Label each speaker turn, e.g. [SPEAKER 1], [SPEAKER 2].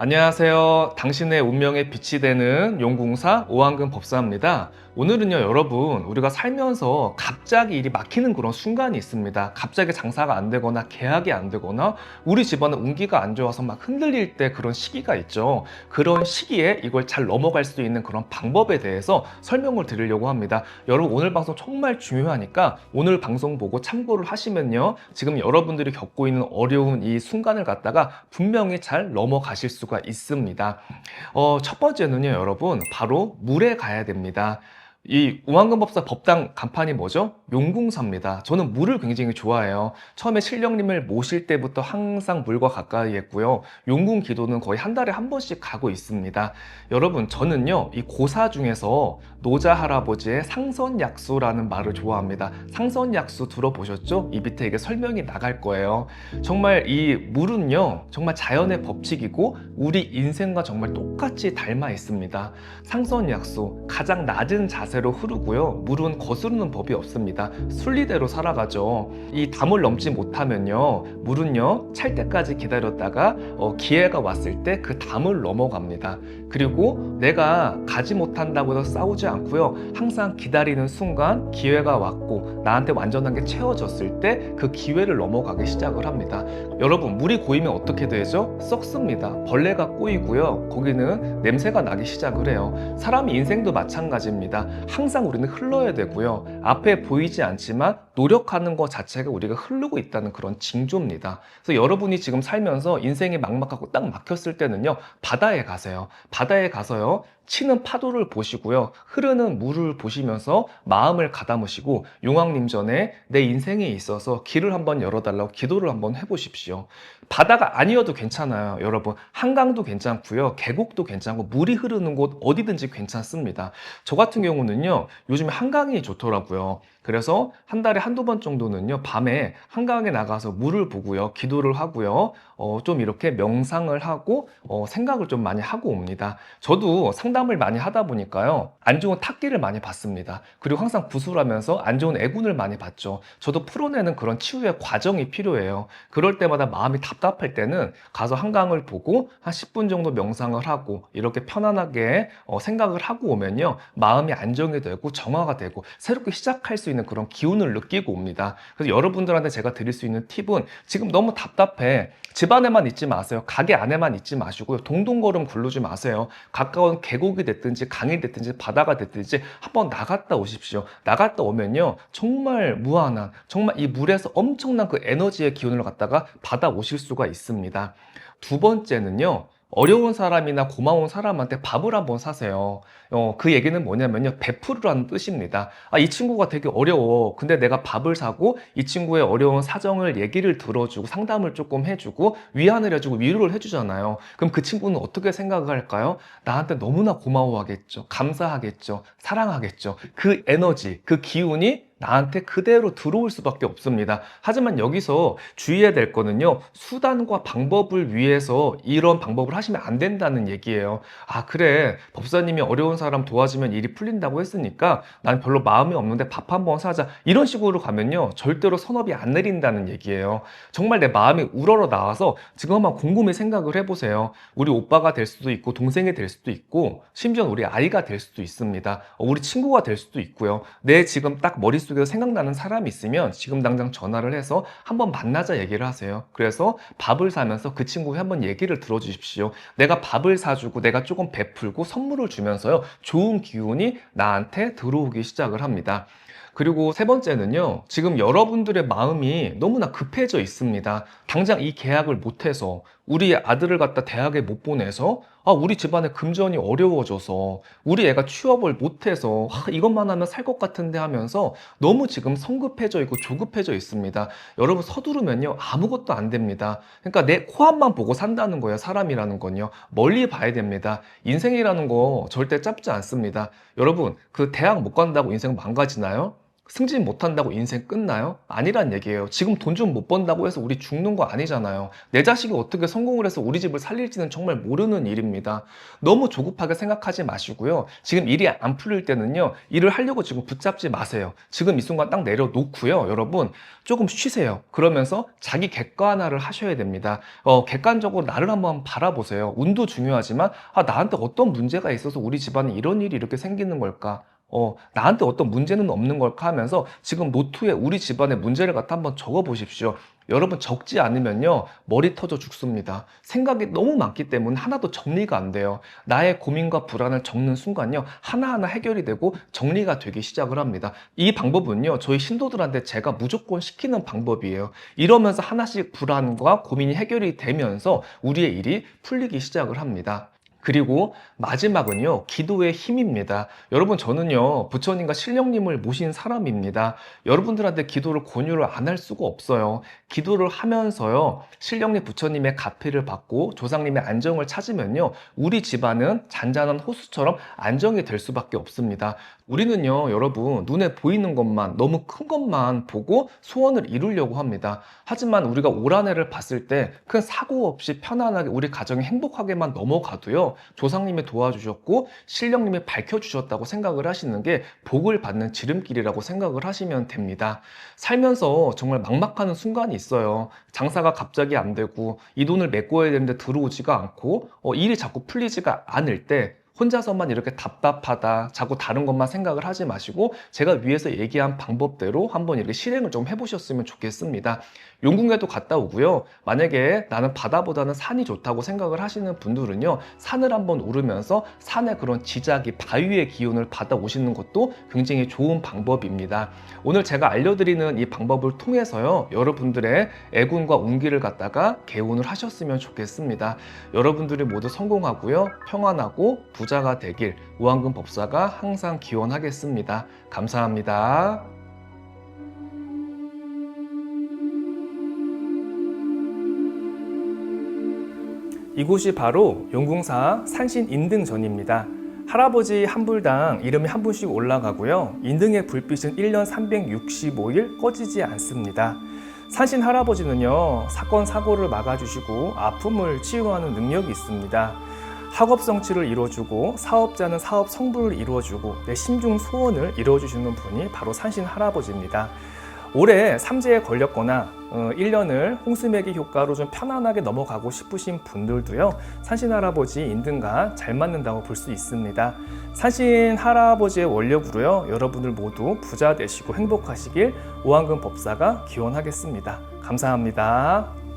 [SPEAKER 1] 안녕하세요. 당신의 운명에 빛이 되는 용궁사 오한근 법사입니다. 오늘은요, 여러분, 우리가 살면서 갑자기 일이 막히는 그런 순간이 있습니다. 갑자기 장사가 안 되거나 계약이 안 되거나 우리 집안은 운기가 안 좋아서 막 흔들릴 때 그런 시기가 있죠. 그런 시기에 이걸 잘 넘어갈 수 있는 그런 방법에 대해서 설명을 드리려고 합니다. 여러분, 오늘 방송 정말 중요하니까 오늘 방송 보고 참고를 하시면요. 지금 여러분들이 겪고 있는 어려운 이 순간을 갖다가 분명히 잘 넘어가실 수가 있습니다. 어, 첫 번째는요, 여러분, 바로 물에 가야 됩니다. 이 우왕금법사 법당 간판이 뭐죠? 용궁사입니다. 저는 물을 굉장히 좋아해요. 처음에 신령님을 모실 때부터 항상 물과 가까이 했고요. 용궁 기도는 거의 한 달에 한 번씩 가고 있습니다. 여러분, 저는요, 이 고사 중에서 노자 할아버지의 상선약수라는 말을 좋아합니다. 상선약수 들어보셨죠? 이 밑에 이게 설명이 나갈 거예요. 정말 이 물은요, 정말 자연의 법칙이고 우리 인생과 정말 똑같이 닮아 있습니다. 상선약수, 가장 낮은 자세 로 흐르고요. 물은 거스르는 법이 없습니다. 순리대로 살아가죠. 이 담을 넘지 못하면요, 물은요, 찰 때까지 기다렸다가 어, 기회가 왔을 때 그 담을 넘어갑니다. 그리고 내가 가지 못한다고 해서 싸우지 않고요. 항상 기다리는 순간 기회가 왔고 나한테 완전한 게 채워졌을 때 그 기회를 넘어가기 시작을 합니다. 여러분, 물이 고이면 어떻게 되죠? 썩습니다. 벌레가 꼬이고요. 거기는 냄새가 나기 시작을 해요. 사람 인생도 마찬가지입니다. 항상 우리는 흘러야 되고요. 앞에 보이지 않지만 노력하는 것 자체가 우리가 흐르고 있다는 그런 징조입니다. 그래서 여러분이 지금 살면서 인생이 막막하고 딱 막혔을 때는요, 바다에 가세요. 바다에 가서요, 치는 파도를 보시고요, 흐르는 물을 보시면서 마음을 가다무시고 용왕님 전에 내 인생에 있어서 길을 한번 열어달라고 기도를 한번 해보십시오. 바다가 아니어도 괜찮아요, 여러분. 한강도 괜찮고요, 계곡도 괜찮고 물이 흐르는 곳 어디든지 괜찮습니다. 저 같은 경우는요, 요즘에 한강이 좋더라고요. 그래서 한 달에 한두 번 정도는요, 밤에 한강에 나가서 물을 보고요, 기도를 하고요, 어, 좀 이렇게 명상을 하고, 어, 생각을 좀 많이 하고 옵니다. 저도 상담을 많이 하다 보니까요, 안 좋은 탁기를 많이 받습니다. 그리고 항상 구술하면서 안 좋은 애군을 많이 받죠. 저도 풀어내는 그런 치유의 과정이 필요해요. 그럴 때마다 마음이 답답할 때는 가서 한강을 보고 한 10분 정도 명상을 하고, 이렇게 편안하게 어, 생각을 하고 오면요, 마음이 안정이 되고 정화가 되고, 새롭게 시작할 수 있는 그런 기운을 느끼고 옵니다. 그래서 여러분들한테 제가 드릴 수 있는 팁은 지금 너무 답답해. 집 안에만 있지 마세요. 가게 안에만 있지 마시고요. 동동걸음 굴르지 마세요. 가까운 계곡이 됐든지 강이 됐든지 바다가 됐든지 한번 나갔다 오십시오. 나갔다 오면요. 정말 무한한, 정말 이 물에서 엄청난 그 에너지의 기운을 갖다가 받아 오실 수가 있습니다. 두 번째는요. 어려운 사람이나 고마운 사람한테 밥을 한번 사세요. 어, 그 얘기는 뭐냐면요. 베풀으라는 뜻입니다. 아, 이 친구가 되게 어려워. 근데 내가 밥을 사고 이 친구의 어려운 사정을 얘기를 들어주고 상담을 조금 해주고 위안을 해주고 위로를 해주잖아요. 그럼 그 친구는 어떻게 생각을 할까요? 나한테 너무나 고마워하겠죠. 감사하겠죠. 사랑하겠죠. 그 에너지, 그 기운이 나한테 그대로 들어올 수밖에 없습니다. 하지만 여기서 주의해야 될 거는요, 수단과 방법을 위해서 이런 방법을 하시면 안 된다는 얘기예요. 아, 그래. 법사님이 어려운 사람 도와주면 일이 풀린다고 했으니까 난 별로 마음이 없는데 밥 한 번 사자. 이런 식으로 가면요, 절대로 선업이 안 내린다는 얘기예요. 정말 내 마음이 우러러 나와서 지금 한번 곰곰이 생각을 해보세요. 우리 오빠가 될 수도 있고, 동생이 될 수도 있고, 심지어 우리 아이가 될 수도 있습니다. 어, 우리 친구가 될 수도 있고요. 내 지금 딱 머릿속에 생각나는 사람이 있으면 지금 당장 전화를 해서 한번 만나자 얘기를 하세요. 그래서 밥을 사면서 그 친구에 한번 얘기를 들어주십시오. 내가 밥을 사주고 내가 조금 베풀고 선물을 주면서요. 좋은 기운이 나한테 들어오기 시작을 합니다. 그리고 세 번째는요, 지금 여러분들의 마음이 너무나 급해져 있습니다. 당장 이 계약을 못해서, 우리 아들을 갖다 대학에 못 보내서, 아, 우리 집안에 금전이 어려워져서, 우리 애가 취업을 못해서, 아, 이것만 하면 살 것 같은데 하면서 너무 지금 성급해져 있고 조급해져 있습니다. 여러분 서두르면요, 아무것도 안 됩니다. 그러니까 내 코앞만 보고 산다는 거예요, 사람이라는 건요. 멀리 봐야 됩니다. 인생이라는 거 절대 짧지 않습니다. 여러분, 그 대학 못 간다고 인생 망가지나요? 승진 못한다고 인생 끝나요? 아니란 얘기예요. 지금 돈 좀 못 번다고 해서 우리 죽는 거 아니잖아요. 내 자식이 어떻게 성공을 해서 우리 집을 살릴지는 정말 모르는 일입니다. 너무 조급하게 생각하지 마시고요. 지금 일이 안 풀릴 때는요. 일을 하려고 지금 붙잡지 마세요. 지금 이 순간 딱 내려놓고요. 여러분 조금 쉬세요. 그러면서 자기 객관화를 하셔야 됩니다. 어, 객관적으로 나를 한번 바라보세요. 운도 중요하지만 아, 나한테 어떤 문제가 있어서 우리 집안에 이런 일이 이렇게 생기는 걸까? 어, 나한테 어떤 문제는 없는 걸까 하면서 지금 노트에 우리 집안의 문제를 갖다 한번 적어 보십시오. 여러분 적지 않으면요 머리 터져 죽습니다. 생각이 너무 많기 때문에 하나도 정리가 안 돼요. 나의 고민과 불안을 적는 순간요 하나하나 해결이 되고 정리가 되기 시작을 합니다. 이 방법은요 저희 신도들한테 제가 무조건 시키는 방법이에요. 이러면서 하나씩 불안과 고민이 해결이 되면서 우리의 일이 풀리기 시작을 합니다. 그리고 마지막은요, 기도의 힘입니다. 여러분, 저는요, 부처님과 신령님을 모신 사람입니다. 여러분들한테 기도를 권유를 안 할 수가 없어요. 기도를 하면서요, 신령님 부처님의 가피를 받고 조상님의 안정을 찾으면요, 우리 집안은 잔잔한 호수처럼 안정이 될 수밖에 없습니다. 우리는요, 여러분, 눈에 보이는 것만, 너무 큰 것만 보고 소원을 이루려고 합니다. 하지만 우리가 올 한 해를 봤을 때 큰 사고 없이 편안하게 우리 가정이 행복하게만 넘어가도요, 조상님이 도와주셨고, 신령님이 밝혀주셨다고 생각을 하시는 게 복을 받는 지름길이라고 생각을 하시면 됩니다. 살면서 정말 막막하는 순간이 있어요. 장사가 갑자기 안 되고, 이 돈을 메꿔야 되는데 들어오지가 않고, 어, 일이 자꾸 풀리지가 않을 때, 혼자서만 이렇게 답답하다, 자꾸 다른 것만 생각을 하지 마시고 제가 위에서 얘기한 방법대로 한번 이렇게 실행을 좀 해보셨으면 좋겠습니다. 용궁에도 갔다 오고요. 만약에 나는 바다보다는 산이 좋다고 생각을 하시는 분들은요, 산을 한번 오르면서 산의 그런 지자기, 바위의 기운을 받아 오시는 것도 굉장히 좋은 방법입니다. 오늘 제가 알려드리는 이 방법을 통해서요, 여러분들의 애군과 운기를 갖다가 개운을 하셨으면 좋겠습니다. 여러분들이 모두 성공하고요, 평안하고 부자 가 되길 우한금 법사가 항상 기원하겠습니다. 감사합니다. 이곳이 바로 용궁사 산신 인등전입니다. 할아버지 한 불당 이름이 한 분씩 올라가고요. 인등의 불빛은 1년 365일 꺼지지 않습니다. 산신 할아버지는요, 사건, 사고를 막아주시고 아픔을 치유하는 능력이 있습니다. 학업 성취를 이루어주고 사업자는 사업 성부를 이루어주고 내 심중 소원을 이루어주시는 분이 바로 산신 할아버지입니다. 올해 삼재에 걸렸거나 어, 1년을 홍수매기 효과로 좀 편안하게 넘어가고 싶으신 분들도요 산신 할아버지 인등과 잘 맞는다고 볼 수 있습니다. 산신 할아버지의 원력으로요 여러분들 모두 부자 되시고 행복하시길 오한금 법사가 기원하겠습니다. 감사합니다